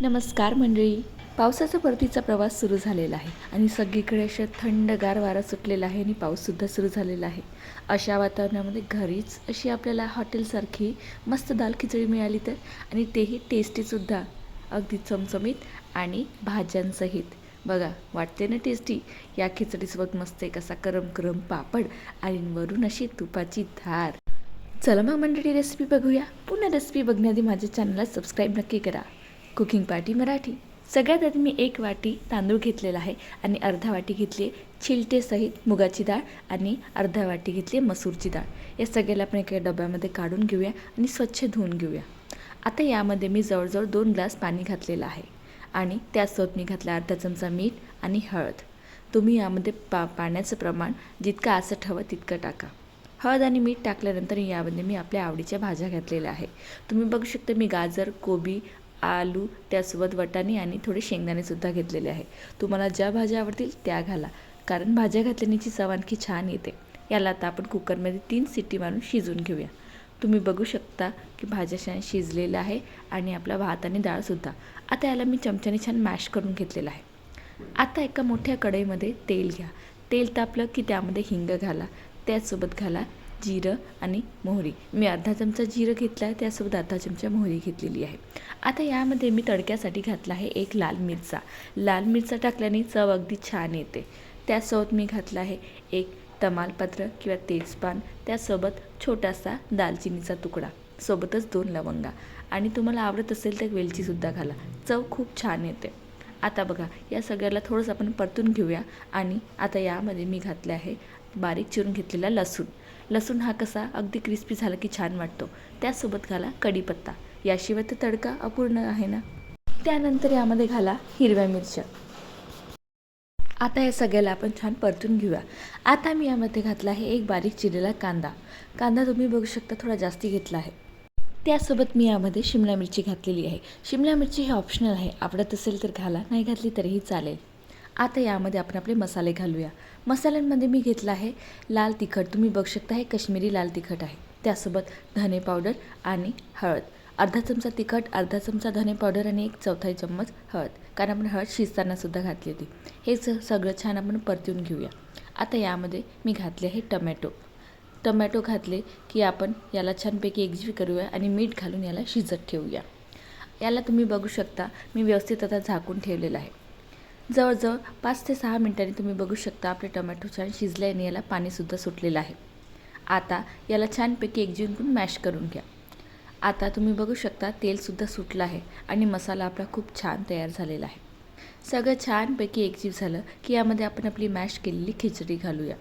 नमस्कार मंडळी. पावसाचा परतीचा प्रवास सुरू झालेला आहे आणि सगळीकडे असं थंडगार वारा सुटलेला आहे आणि पाऊससुद्धा सुरू झालेला आहे. अशा वातावरणामध्ये घरीच अशी आपल्याला हॉटेलसारखी मस्त दाल खिचडी मिळाली तर आणि तेही टेस्टीसुद्धा अगदी चमचमीत आणि भाज्यांसहित. बघा वाटते ना टेस्टी या खिचडीसोबत मस्त एक असा करम करम पापड आणि वरून अशी तुपाची धार. चला मग मंडळी रेसिपी बघूया. पुन्हा रेसिपी बघण्याआधी माझ्या चॅनलला सबस्क्राईब नक्की करा. Cooking party Marathi. सगळ्यात आधी मी एक वाटी तांदूळ घेतलेला आहे आणि अर्धा वाटी घेतली आहे चिलटेसहित मुगाची डाळ आणि अर्धा वाटी घेतली आहे मसूरची डाळ. या सगळ्याला आपण एका डब्यामध्ये काढून घेऊया आणि स्वच्छ धुवून घेऊया. आता यामध्ये मी जवळजवळ दोन ग्लास पाणी घातलेलं आहे आणि त्यासोबत मी घातला अर्धा चमचा मीठ आणि हळद. तुम्ही यामध्ये पा पाण्याचं प्रमाण जितकं आसट हवं तितकं टाका. हळद आणि मीठ टाकल्यानंतर यामध्ये मी आपल्या आवडीच्या भाज्या घातलेल्या आहे. तुम्ही बघू शकता मी गाजर कोबी आलू त्यासोबत वटाणे आणि थोडे शेंगदाणेसुद्धा घेतलेले आहे. तुम्हाला ज्या भाज्या आवडतील त्या घाला कारण भाज्या घातल्यानेची चव आणखी छान येते. याला आता आपण कुकरमध्ये तीन सिटी मारून शिजवून घेऊया. तुम्ही बघू शकता की भाज्या छान शिजलेल्या आहे आणि आपला भात आणि डाळसुद्धा आता याला मी चमच्याने छान मॅश करून घेतलेलं आहे. आता एका मोठ्या कढईमध्ये तेल घ्या. तेल तापलं की त्यामध्ये हिंग घाला. त्याचसोबत घाला जिरं आणि मोहरी. मी अर्धा चमचा जिरं घेतला आहे त्यासोबत अर्धा चमचा मोहरी घेतलेली आहे. आता यामध्ये मी तडक्यासाठी घातला आहे एक लाल मिरचा. लाल मिरचा टाकल्याने चव अगदी छान येते. त्यासोबत मी घातला आहे एक तमालपत्र किंवा तेजपान त्यासोबत छोटासा दालचिनीचा तुकडा सोबतच दोन लवंगा. आणि तुम्हाला आवडत असेल तर वेलचीसुद्धा घाला. चव खूप छान येते. आता बघा या सगळ्याला थोडंसं आपण परतून घेऊया. आणि आता यामध्ये मी घातले आहे बारीक चिरून घेतलेला लसूण. लसूण हा कसा अगदी क्रिस्पी झाला की छान वाटतो. त्यासोबत घाला कढीपत्ता. याशिवाय तर तडका अपूर्ण आहे ना? त्यानंतर यामध्ये घाला हिरव्या मिरच्या. आता या सगळ्याला आपण छान परतून घेऊया. आता मी यामध्ये घातला आहे एक बारीक चिरलेला कांदा. कांदा तुम्ही बघू शकता थोडा जास्ती घेतला आहे. त्यासोबत मी यामध्ये शिमला मिरची घातलेली आहे. शिमला मिरची ही ऑप्शनल आहे. आवडत असेल तर घाला नाही घातली तरीही चालेल. आता यामध्ये आपण आपले मसाले घालूया. मसाल्यांमध्ये मी घेतला आहे लाल तिखट. तुम्ही बघू शकता हे काश्मीरी लाल तिखट आहे. त्यासोबत धने पावडर आणि हळद. अर्धा चमचा तिखट अर्धा चमचा धने पावडर आणि एक चौथाई चम्मच हळद. कारण आपण हळद शिजतानासुद्धा घातली होती. हे स सगळं छान आपण परतून घेऊया. आता यामध्ये मी घातले आहे टमॅटो. टमॅटो घातले की आपण याला छानपैकी एकजीव करूया आणि मीठ घालून याला शिजत ठेवूया. याला तुम्ही बघू शकता. मी व्यवस्थित आता झाकून ठेवलेलं आहे. जवळजवळ पाच ते सहा मिनटांनी तुम्ही बघू शकता आपले टमॅटो छान शिजले आणि याला पाणीसुद्धा सुटलेलं आहे. आता याला छानपैकी एकजीव करून मॅश करून घ्या. आता तुम्ही बघू शकता तेलसुद्धा सुटलं आहे आणि मसाला आपला खूप छान तयार झालेला आहे. सगळं छानपैकी एकजीव झालं की यामध्ये आपण आपली मॅश केलेली खिचडी घालूया.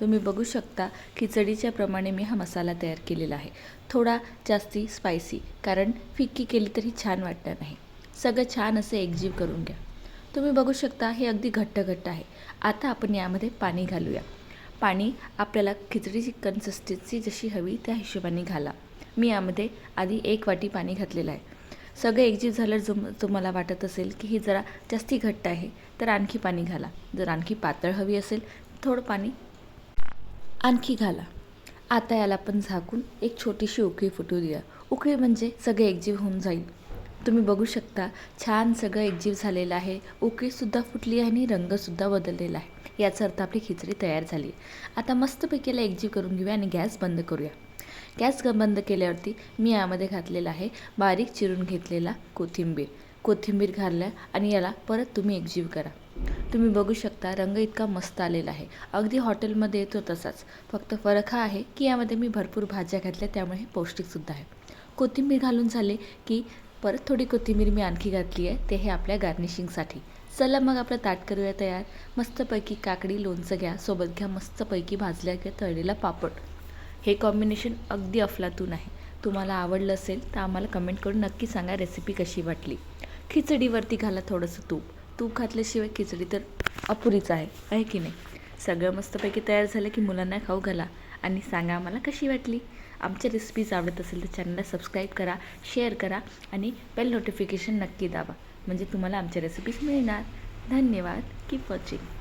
तुम्ही बघू शकता खिचडीच्या प्रमाणे मी हा मसाला तयार केलेला आहे. थोडा जास्ती स्पायसी कारण फिक्की केली तरी छान वाटणार नाही. सगळं छान असं एकजीव करून घ्या. तुम्ही बघू शकता हे अगदी घट्ट घट्ट आहे. आता आपण यामध्ये पाणी घालूया. पाणी आपल्याला खिचडीची कन्सिस्टन्सी जशी हवी त्या हिशोबाने घाला. मी यामध्ये आधी एक वाटी पाणी घातलेलं आहे. सगळं एकजीव झालं जो तुम्हाला वाटत असेल की ही जरा जास्ती घट्ट आहे तर आणखी पाणी घाला. जर आणखी पातळ हवी असेल थोडं पाणी आणखी घाला. आता याला आपण झाकून एक छोटीशी उकळी फुटू द्या उकळी म्हणजे सगळे एकजीव होऊन जाईल. तुम्ही बघू शकता छान सगळं एकजीव झालेलं आहे. उकळीसुद्धा फुटली आहे आणि रंगसुद्धा बदललेला आहे. याचा अर्थ आपली खिचडी तयार झाली. आता मस्तपैकीला एकजीव करून घेऊया आणि गॅस बंद करूया. गॅस ग बंद केल्यावरती मी यामध्ये घातलेला आहे बारीक चिरून घेतलेला कोथिंबीर. कोथिंबीर घालल्या आणि याला परत तुम्ही एकजीव करा. तुम्ही बघू शकता रंग इतका मस्त आलेला आहे. अगदी हॉटेलमध्ये येतो तसाच. फक्त फरक हा आहे की यामध्ये मी भरपूर भाज्या घातल्या त्यामुळे हे पौष्टिकसुद्धा आहे. कोथिंबीर घालून झाले की परत थोडी कोथिंबीर मी आणखी घातली आहे ते हे आपल्या गार्निशिंगसाठी चला मग आपलं ताट करूया तयार. मस्तपैकी काकडी लोणचं घ्या सोबत घ्या मस्तपैकी भाजल्या घ्या तळलेला पापड. हे कॉम्बिनेशन अगदी अफलातून आहे. तुम्हाला आवडलं असेल तर आम्हाला कमेंट करून नक्की सांगा रेसिपी कशी वाटली. खिचडीवरती घाला थोडंसं तूप. तूप घातल्याशिवाय खिचडी तर अपुरीच आहे आहे की नाही? सगळं मस्तपैकी तयार झालं की मुलांना खाऊ घाला आणि सांगा आम्हाला कशी वाटली. आमच्या रेसिपीज आवडत असेल तर चॅनलला सबस्क्राईब करा शेअर करा आणि बेल नोटिफिकेशन नक्की दाबा. म्हणजे तुम्हाला आमच्या रेसिपीज मिळणार. धन्यवाद. Keep watching